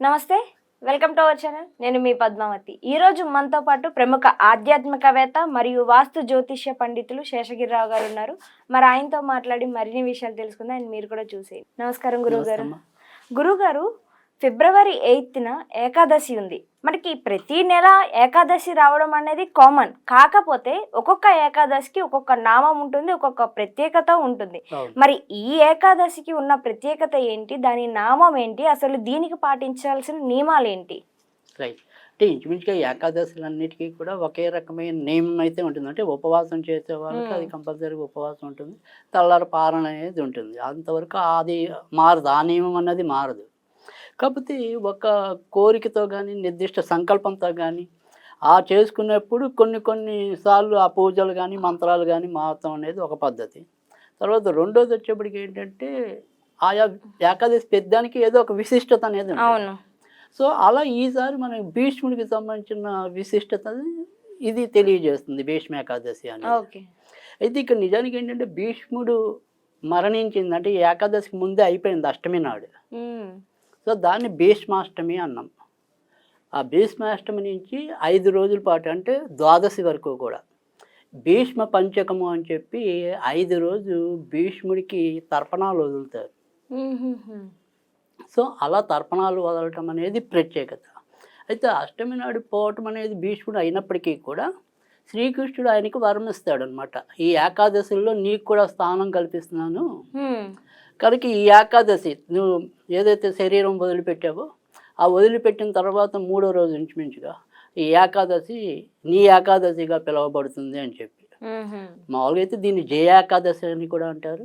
నమస్తే welcome to our channel. నేను మీ పద్మావతి. ఈ రోజు మనతో పాటు ప్రముఖ ఆధ్యాత్మికవేత్త మరియు వాస్తు జ్యోతిష్య పండితులు శేషగిరిరావు గారు ఉన్నారు. మరి ఆయనతో మాట్లాడి మరిన్ని విషయాలు తెలుసుకుందాం. ఆయన మీరు కూడా చూసేయండి. నమస్కారం గురువు గారు నమస్తమ్మా. గురువు గారు ఫిబ్రవరి ఎయిత్న ఏకాదశి ఉంది. మనకి ప్రతి నెల ఏకాదశి రావడం అనేది కామన్. కాకపోతే ఒక్కొక్క ఏకాదశికి ఒక్కొక్క నామం ఉంటుంది ఒక్కొక్క ప్రత్యేకత ఉంటుంది. మరి ఈ ఏకాదశికి ఉన్న ప్రత్యేకత ఏంటి? దాని నామం ఏంటి? అసలు దీనికి పాటించాల్సిన నియమాలు ఏంటి? రైట్. అంటే ఇంచుమించుగా ఏకాదశులన్నిటికీ కూడా ఒకే రకమైన నియమం అయితే ఉంటుంది. అంటే ఉపవాసం చేసే వాళ్ళకి అది. కంపల్సరీ ఉపవాసం ఉంటుంది. తెల్లారి పాలన అనేది ఉంటుంది. అంతవరకు అది మారదు. ఆ నియమం అన్నది మారదు. కాకపోతే ఒక కోరికతో కానీ నిర్దిష్ట సంకల్పంతో కానీ ఆ చేసుకునేప్పుడు కొన్ని కొన్ని సార్లు ఆ పూజలు కానీ మంత్రాలు కానీ మారటం అనేది ఒక పద్ధతి. తర్వాత రెండోది వచ్చేప్పటికి ఏంటంటే ఆయా ఏకాదశి పెద్దానికి ఏదో ఒక విశిష్టత అనేది అవును. సో అలా ఈసారి మన భీష్ముడికి సంబంధించిన విశిష్టత ఇది తెలియజేస్తుంది భీష్మ ఏకాదశి అని ఓకే. అయితే ఇక్కడ నిజానికి ఏంటంటే భీష్ముడు మరణించింది అంటే ఈ ఏకాదశికి ముందే అయిపోయింది అష్టమి నాడు. సో దాన్ని భీష్మాష్టమి అన్నాం. ఆ భీష్మాష్టమి నుంచి ఐదు రోజుల పాటు అంటే ద్వాదశి వరకు కూడా. భీష్మ పంచకము అని చెప్పి ఐదు రోజు భీష్ముడికి తర్పణాలు వదులుతారు. సో అలా తర్పణాలు వదలటం అనేది ప్రత్యేకత. అయితే అష్టమి నాడు పోవటం అనేది భీష్ముడు అయినప్పటికీ కూడా శ్రీకృష్ణుడు ఆయనకి వరం ఇస్తాడు అనమాట ఈ ఏకాదశిలో నీకు కూడా స్థానం కల్పిస్తున్నాను. కనుక ఈ ఏకాదశి నువ్వు ఏదైతే శరీరం వదిలిపెట్టావో ఆ వదిలిపెట్టిన తర్వాత మూడో రోజు ఇంచుమించుగా ఈ ఏకాదశి నీ ఏకాదశిగా పిలువబడుతుంది అని చెప్పి. మామూలుగా అయితే దీన్ని జయ ఏకాదశి అని కూడా అంటారు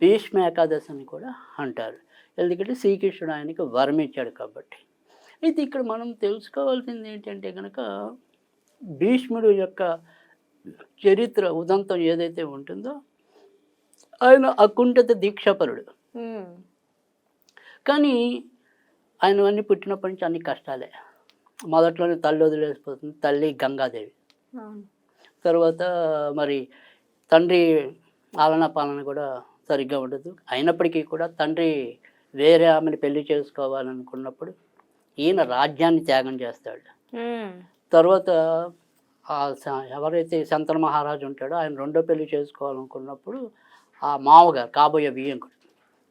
భీష్మ ఏకాదశి అని కూడా అంటారు. ఎందుకంటే శ్రీకృష్ణుడు ఆయనకి వరం ఇచ్చాడు కాబట్టి. అయితే ఇక్కడ మనం తెలుసుకోవాల్సింది ఏంటంటే కనుక భీష్ముడు యొక్క చరిత్ర ఉదంతం ఏదైతే ఉంటుందో ఆయన అకుంఠిత దీక్షాపరుడు. కానీ ఆయన అన్ని పుట్టినప్పటి నుంచి అన్ని కష్టాలే మొదట్లోనే తల్లి వదిలేసిపోతుంది తల్లి గంగాదేవి. తర్వాత మరి తండ్రి ఆలన పాలన కూడా సరిగ్గా ఉండదు అయినప్పటికీ కూడా తండ్రి వేరే ఆమెను పెళ్ళి చేసుకోవాలనుకున్నప్పుడు ఈయన రాజ్యాన్ని త్యాగం చేస్తాడు. తర్వాత ఎవరైతే శంతన మహారాజు ఉంటాడో ఆయన రెండో పెళ్ళి చేసుకోవాలనుకున్నప్పుడు ఆ మామగారు కాబోయే బియ్యంకుడు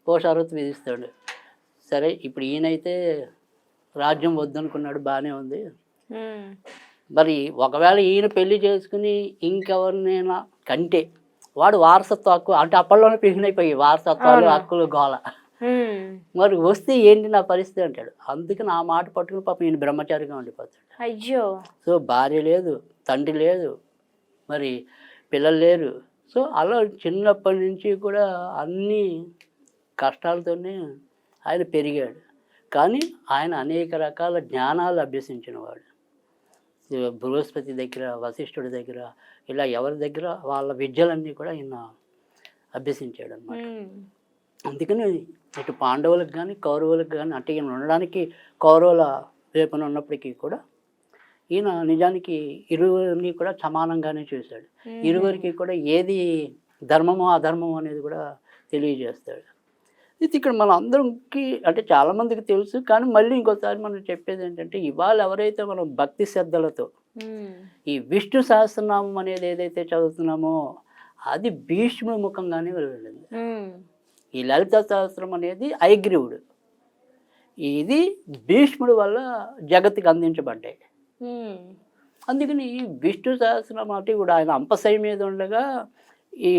పోషారత్ విధిస్తాడు. సరే ఇప్పుడు ఈయనైతే రాజ్యం వద్దనుకున్నాడు బాగానే ఉంది. మరి ఒకవేళ ఈయన పెళ్ళి చేసుకుని ఇంకెవరినైనా కంటే వాడు వారసత్వ హక్కు అంటే అప్పట్లోనే పెరిగినైపోయి వారసత్వాలు. హక్కులు గోల. మరి వస్తే ఏంటి నా పరిస్థితి అంటాడు. అందుకని ఆ మాట పట్టుకుని పాపం ఈయన బ్రహ్మచారిగా ఉండిపోతాడు. అయ్యో. సో భార్య లేదు తండ్రి లేదు మరి పిల్లలు లేరు సో అలా చిన్నప్పటి నుంచి కూడా అన్ని కష్టాలతోనే ఆయన పెరిగాడు. కానీ ఆయన అనేక రకాల జ్ఞానాలు అభ్యసించినవాడు. బృహస్పతి దగ్గర వశిష్ఠుడి దగ్గర ఇలా ఎవరి దగ్గర వాళ్ళ విద్యలన్నీ కూడా ఈయన అభ్యసించాడు అనమాట. అందుకని ఇటు పాండవులకు కానీ కౌరవులకు కానీ అంటే ఈయన ఉండడానికి కౌరవుల వైపున ఉన్నప్పటికీ కూడా ఈయన నిజానికి ఇరువురిని కూడా సమానంగానే చూశాడు. ఇరువురికి కూడా ఏది ధర్మమో అధర్మమో అనేది కూడా తెలియజేస్తాడు ఇది ఇక్కడ మన అందరికి అంటే చాలామందికి తెలుసు కానీ మళ్ళీ ఇంకోసారి మనం చెప్పేది ఏంటంటే ఇవాళ ఎవరైతే మనం భక్తి శ్రద్ధలతో. ఈ విష్ణు సహస్రనామం అనేది ఏదైతే చదువుతున్నామో అది భీష్ముడి ముఖంగానే వెళ్ళింది. ఈ లలిత సహస్రం అనేది ఐగ్రీవుడు ఇది భీష్ముడి వల్ల జగత్తుకి అందించబడ్డాయి. అందుకని ఈ విష్ణు సహస్రం అంటే కూడా ఆయన అంపశయ మీద ఉండగా ఈ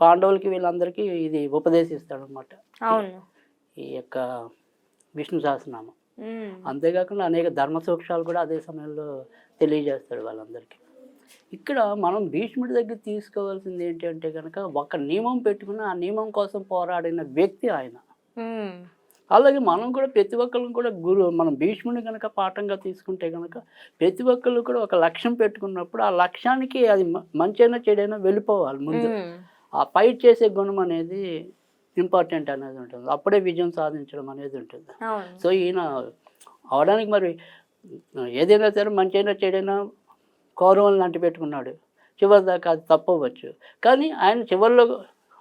పాండవులకి వీళ్ళందరికీ ఇది ఉపదేశిస్తాడు అనమాట అవును. ఈ యొక్క విష్ణు సహస్రనామం. అంతేకాకుండా అనేక ధర్మ సూక్ష్మాలు కూడా అదే సమయంలో తెలియజేస్తాడు వాళ్ళందరికీ. ఇక్కడ మనం భీష్ముడి దగ్గర తీసుకోవాల్సింది ఏంటంటే కనుక ఒక నియమం పెట్టుకుని ఆ నియమం కోసం పోరాడిన వ్యక్తి ఆయన. అలాగే మనం కూడా ప్రతి ఒక్కరు కూడా గురు మనం భీష్ముని కనుక పాఠంగా తీసుకుంటే కనుక ప్రతి ఒక్కళ్ళు కూడా ఒక లక్ష్యం పెట్టుకున్నప్పుడు ఆ లక్ష్యానికి అది మంచైనా చెడైనా వెళ్ళిపోవాలి ముందు. ఆ ఫైట్ చేసే గుణం అనేది ఇంపార్టెంట్ అనేది ఉంటుంది. అప్పుడే విజయం సాధించడం అనేది ఉంటుంది. సో ఈయన అవడానికి మరి ఏదైనా సరే మంచైనా చెడైనా కౌరవులను అంటి పెట్టుకున్నాడు. చివరి దాకా అది తప్పవచ్చు. కానీ ఆయన చివరిలో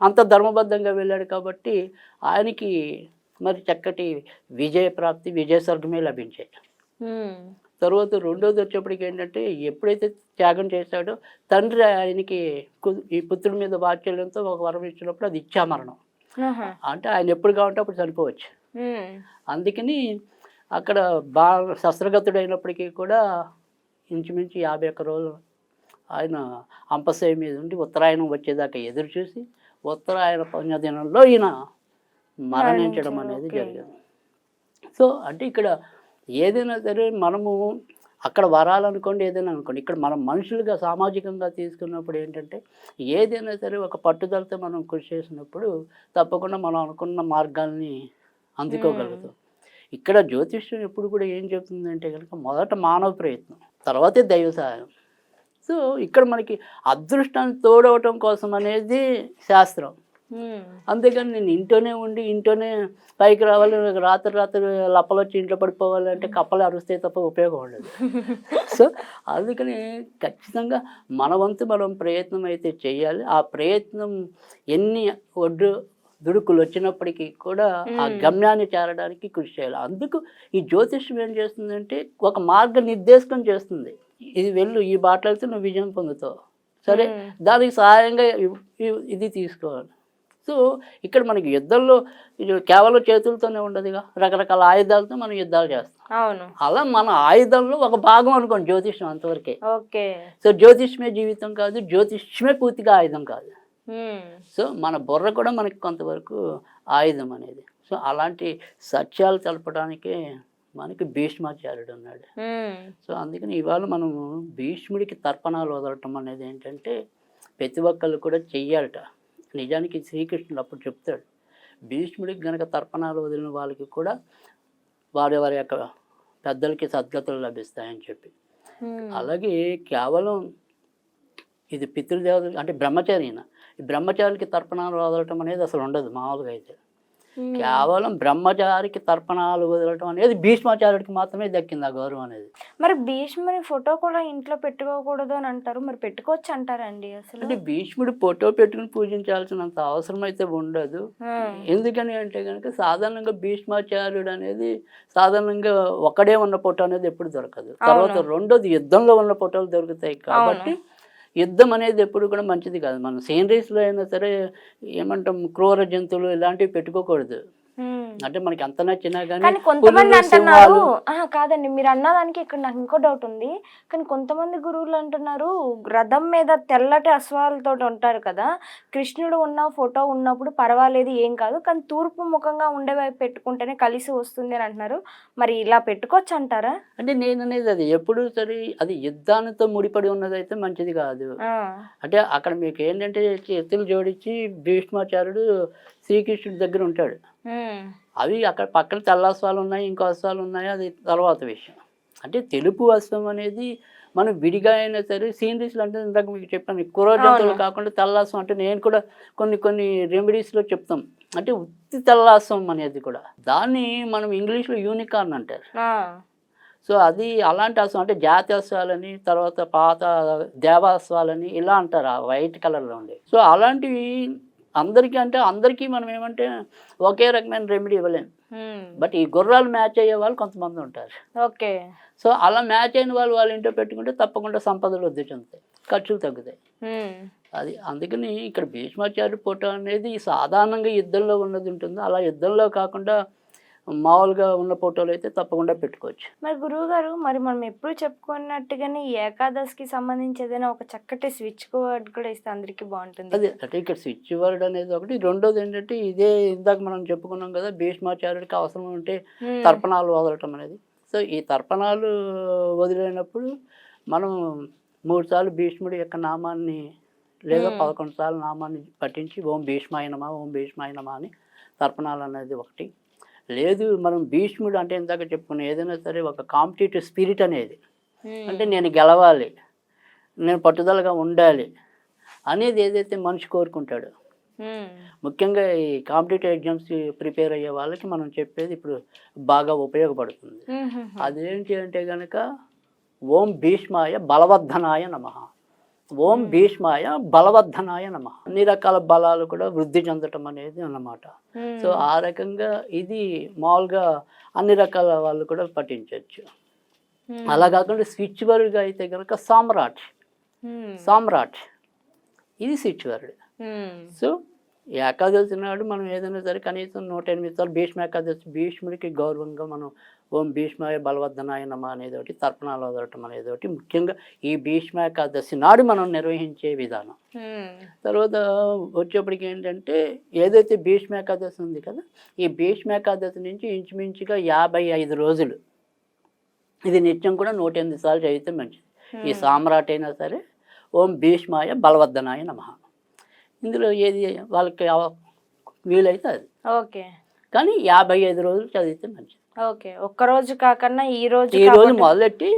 అంత ధర్మబద్ధంగా వెళ్ళాడు కాబట్టి ఆయనకి మరి చక్కటి విజయ ప్రాప్తి విజయ స్వర్గమే లభించాయి. తర్వాత రెండోది వచ్చేప్పటికి ఏంటంటే ఎప్పుడైతే త్యాగం చేశాడో తండ్రి ఆయనకి ఈ పుత్రుడి మీద వాక్యంతో ఒక వరం ఇచ్చినప్పుడు అది ఇచ్చామరణం ఆహా. అంటే ఆయన ఎప్పుడు కావాలంటే అప్పుడు చనిపోవచ్చు. అందుకని అక్కడ బాగా శస్త్రగతుడైనప్పటికీ కూడా ఇంచుమించు యాభై ఒక్క రోజులు ఆయన అంపశయ మీద ఉండి ఉత్తరాయణం వచ్చేదాకా ఎదురు చూసి ఉత్తరాయణ పుణ్యదినంలో ఈయన మరణించడం అనేది. జరిగింది సో అంటే ఇక్కడ ఏదైనా సరే మనము అక్కడ వరాలనుకోండి ఏదైనా అనుకోండి ఇక్కడ మనం మనుషులుగా సామాజికంగా తీసుకున్నప్పుడు ఏంటంటే ఏదైనా సరే ఒక పట్టుదలతో మనం కృషి చేసినప్పుడు తప్పకుండా మనం అనుకున్న మార్గాల్ని అందుకోగలుగుతాం ఇక్కడ జ్యోతిష్యం ఎప్పుడు కూడా ఏం చెప్తుందంటే కనుక మొదట మానవ ప్రయత్నం తర్వాతే దైవ సహాయం సో ఇక్కడ మనకి అదృష్టాన్ని తోడవటం కోసం అనేది శాస్త్రం. అంతేగాని నేను ఇంట్లోనే ఉండి ఇంట్లోనే పైకి రావాలి రాత్రి రాత్రి లప్పలు వచ్చి ఇంట్లో పడిపోవాలి అంటే కప్పలు అరుస్తే తప్ప ఉపయోగం ఉండదు. సో అందుకని ఖచ్చితంగా మన వంతు మనం ప్రయత్నం అయితే చేయాలి. ఆ ప్రయత్నం ఎన్ని ఒడ్డు దుడుకులు వచ్చినప్పటికీ కూడా ఆ. గమ్యాన్ని చేరడానికి కృషి చేయాలి. అందుకు ఈ జ్యోతిష్యం ఏం చేస్తుందంటే ఒక మార్గ నిర్దేశకం చేస్తుంది. ఇది వెళ్ళు ఈ బాటలు వెళ్తే నువ్వు విజయం పొందుతావు. సరే. దానికి సహాయంగా ఇది తీసుకోవాలి. సో ఇక్కడ మనకి యుద్ధంలో కేవలం చేతులతోనే ఉండదుగా. రకరకాల ఆయుధాలతో మనం యుద్ధాలు చేస్తాం. అవును. అలా మన ఆయుధంలో ఒక భాగం అనుకోండి జ్యోతిష్యం అంతవరకే. ఓకే. సో జ్యోతిష్యమే జీవితం కాదు జ్యోతిష్యమే పూర్తిగా ఆయుధం కాదు. సో మన బుర్ర కూడా మనకి కొంతవరకు ఆయుధం అనేది. సో అలాంటి సత్యాలు తెలపడానికే మనకి భీష్మాచార్యుడు ఉన్నాడు. సో అందుకని ఇవాళ మనము భీష్ముడికి తర్పణాలు వదలటం అనేది ఏంటంటే ప్రతి ఒక్కళ్ళు కూడా చెయ్యాలట. నిజానికి శ్రీకృష్ణుడు అప్పుడు చెప్తాడు భీష్ముడికి గనక తర్పణాలు వదిలిన వాళ్ళకి కూడా వారి వారి యొక్క పెద్దలకి సద్గతులు లభిస్తాయని చెప్పి. అలాగే కేవలం ఇది పితృదేవత అంటే బ్రహ్మచారిన ఈ బ్రహ్మచారికి తర్పణాలు వదలటం అనేది అసలు ఉండదు మామూలుగా అయితే. కేవలం బ్రహ్మచారికి తర్పణాలు వదలటం అనేది భీష్మాచార్యుడికి మాత్రమే దక్కింది ఆ గౌరవం అనేది. మరి భీష్ముని ఫోటో కూడా ఇంట్లో పెట్టుకోకూడదు అని అంటారు. మరి పెట్టుకోవచ్చు అంటారండి అసలు? అంటే భీష్ముడు ఫోటో పెట్టుకుని పూజించాల్సినంత అవసరం అయితే ఉండదు. ఎందుకని అంటే కనుక సాధారణంగా భీష్మాచార్యుడు అనేది సాధారణంగా ఒకడే ఉన్న ఫోటో అనేది ఎప్పుడు దొరకదు. తర్వాత రెండోది యుద్ధంలో ఉన్న ఫోటోలు దొరుకుతాయి కాబట్టి యుద్ధం అనేది ఎప్పుడు కూడా మంచిది కాదు. మనం సీనరీస్లో అయినా సరే ఏమంటాం క్రూర జంతువులు ఇలాంటివి పెట్టుకోకూడదు. అంటే మనకి ఎంత నచ్చినా కానీ కొంతమంది అంటున్నారు. కాదండి. మీరు అన్నదానికి ఇక్కడ నాకు ఇంకో డౌట్ ఉంది. కానీ కొంతమంది గురువులు అంటున్నారు రథం మీద తెల్లటి అశ్వాలతో ఉంటారు కదా. కృష్ణుడు ఉన్న ఫోటో ఉన్నప్పుడు పర్వాలేదు ఏం కాదు. కానీ తూర్పు ముఖంగా ఉండే వైపు పెట్టుకుంటేనే కలిసి వస్తుంది అని అంటున్నారు. మరి ఇలా పెట్టుకోవచ్చు అంటారా? అంటే నేను అనేది అది ఎప్పుడు సరే అది యుద్ధానితో ముడిపడి ఉన్నదైతే మంచిది కాదు. అంటే అక్కడ మీకు ఏంటంటే చేతులు జోడించి భీష్మాచార్యుడు శ్రీకృష్ణుడి దగ్గర ఉంటాడు. అవి అక్కడ పక్కన తెల్ల అశ్వాలు ఉన్నాయి ఇంకో అశ్వాలు ఉన్నాయి అది తర్వాత విషయం. అంటే తెలుపు అశ్వం అనేది మనం విడిగా అయినా సరే సీనరీస్లు అంటే ఇందాక మీకు చెప్పాను కురోజంతులు అవును. కాకుండా తెల్లాసం అంటే నేను కూడా కొన్ని కొన్ని రెమెడీస్లో చెప్తాం. అంటే ఉత్తి తెల్లాసం అనేది కూడా. దాన్ని మనం ఇంగ్లీష్లో యూనికార్న్ అంటారు. సో అది అలాంటి అశ్వం అంటే జాతి అశ్వాలని తర్వాత పాత దేవాశ్వాలని ఇలా అంటారు ఆ వైట్ కలర్లో ఉండే. సో అలాంటివి అందరికీ అంటే అందరికీ మనం ఏమంటే ఒకే రకమైన రెమెడీ ఇవ్వలేం. ఉమ్, బట్ ఈ గుర్రాలు మ్యాచ్ అయ్యే వాళ్ళు కొంతమంది ఉంటారు. ఓకే. సో అలా మ్యాచ్ అయిన వాళ్ళు వాళ్ళ ఇంట్లో పెట్టుకుంటే తప్పకుండా సంపదలు వృద్ధి చెందుతాయి. ఖర్చులు తగ్గుతాయి. అది అందుకని ఇక్కడ భీష్మాచార్య ఫోటో అనేది సాధారణంగా యుద్ధంలో ఉన్నది ఉంటుంది. అలా యుద్ధంలో కాకుండా మామూలుగా ఉన్న ఫోటోలు అయితే తప్పకుండా పెట్టుకోవచ్చు. మరి గురువు గారు మరి మనం ఎప్పుడు చెప్పుకున్నట్టుగానే ఏకాదశికి సంబంధించి ఏదైనా ఒక చక్కటి స్విచ్ కోడ్ కూడా ఇస్తే అందరికీ బాగుంటుంది. అదే అంటే ఇక్కడ స్విచ్ వర్డ్ అనేది ఒకటి. రెండోది ఏంటంటే ఇదే ఇందాక మనం చెప్పుకున్నాం కదా భీష్మాచార్యుడికి అవసరం ఉంటే తర్పణాలు వదలటం అనేది. సో ఈ తర్పణాలు వదిలేనప్పుడు మనం మూడు సార్లు భీష్ముడి యొక్క నామాన్ని లేదా. పదకొండు సార్లు నామాన్ని పఠించి ఓం భీష్మాయనమా ఓం భీష్మాయనమా అని తర్పణాలు అనేది ఒకటి. లేదు మనం భీష్ముడు అంటే ఇందాక చెప్పుకున్న ఏదైనా సరే ఒక కాంపిటేటివ్ స్పిరిట్ అనేది. అంటే నేను గెలవాలి నేను పట్టుదలగా ఉండాలి అనేది ఏదైతే మనిషి కోరుకుంటాడో. ముఖ్యంగా ఈ కాంపిటేటివ్ ఎగ్జామ్స్ ప్రిపేర్ అయ్యే వాళ్ళకి మనం చెప్పేది ఇప్పుడు బాగా ఉపయోగపడుతుంది. అదేంటి అంటే కనుక ఓం భీష్మాయ బలవర్ధనాయ నమ. ఓం భీష్మాయ బలవర్ధనాయ నమ అన్ని రకాల బలాలు కూడా వృద్ధి చెందటం అనేది అన్నమాట. సో ఆ రకంగా ఇది మామూలుగా అన్ని రకాల వాళ్ళు కూడా పఠించవచ్చు. అలా కాకుండా స్విచ్ వర్డ్గా అయితే కనుక సామ్రాట్. సామ్రాట్ ఇది స్విచ్ వర్డ్. సో ఏకాదశి నాడు మనం ఏదైనా సరే కనీసం నూట ఎనిమిది సార్లు భీష్మ ఏకాదశి భీష్ముడికి గౌరవంగా మనం ఓం భీష్మాయ బలవర్ధనాయ నమ అనేది ఒకటి తర్పణాలు వదలటం అనేది ఒకటి. ముఖ్యంగా ఈ భీష్మ ఏకాదశి నాడు మనం నిర్వహించే విధానం. తర్వాత వచ్చేప్పటికి ఏంటంటే ఏదైతే భీష్మ ఏకాదశి ఉంది కదా ఈ భీష్మ ఏకాదశి నుంచి ఇంచుమించుగా యాభై ఐదు రోజులు. ఇది నిత్యం కూడా నూట ఎనిమిది సార్లు చదివితే మంచిది. ఈ సామ్రాట్ అయినా సరే ఓం భీష్మాయ బలవర్ధనాయ నమ. ఇందులో ఏది వాళ్ళకి వీలైతే అది. ఓకే. కానీ యాభై ఐదు రోజులు చదివితే మంచిది. ఓకే ఒక్క రోజు కాకన్నా ఈ రోజు ఈ రోజు మొదలెట్టి.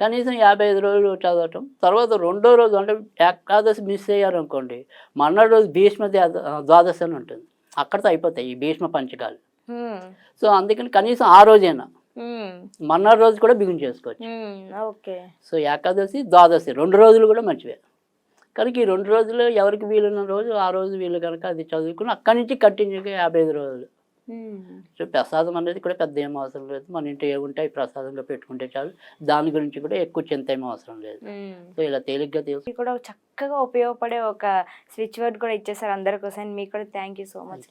కనీసం యాభై ఐదు రోజులు చదవటం తర్వాత రెండో రోజు అంటే ఏకాదశి మిస్ అయ్యారు అనుకోండి మర్నాడు రోజు భీష్మ ద్వాద- ద్వాదశి అని ఉంటుంది అక్కడితో అయిపోతాయి ఈ భీష్మ పంచకాలు. సో అందుకని కనీసం ఆ రోజైనా మ్మ్. మర్నాడు రోజు కూడా బిగిన్ చేసుకోవచ్చు. ఓకే సో ఏకాదశి ద్వాదశి రెండు రోజులు కూడా మంచివే కనుక ఈ రెండు రోజులు ఎవరికి వీలున్న రోజు ఆ రోజు వీలు కనుక అది చదువుకుని అక్కడి నుంచి కంటిన్యూగా యాభై ఐదు రోజులు. సో ప్రసాదం అనేది కూడా పెద్ద ఏం అవసరం లేదు. మన ఇంట్లో ఏముంటే అవి ప్రసాదంగా పెట్టుకుంటే చాలు. దాని గురించి కూడా ఎక్కువ చింత ఏమీ అవసరం లేదు. సో ఇలా తేలిగ్గా తెలుసు. కూడా చక్కగా ఉపయోగపడే ఒక స్విచ్ వర్డ్ కూడా ఇచ్చేసారు అందరి కోసం. మీకు కూడా థ్యాంక్ యూ సో మచ్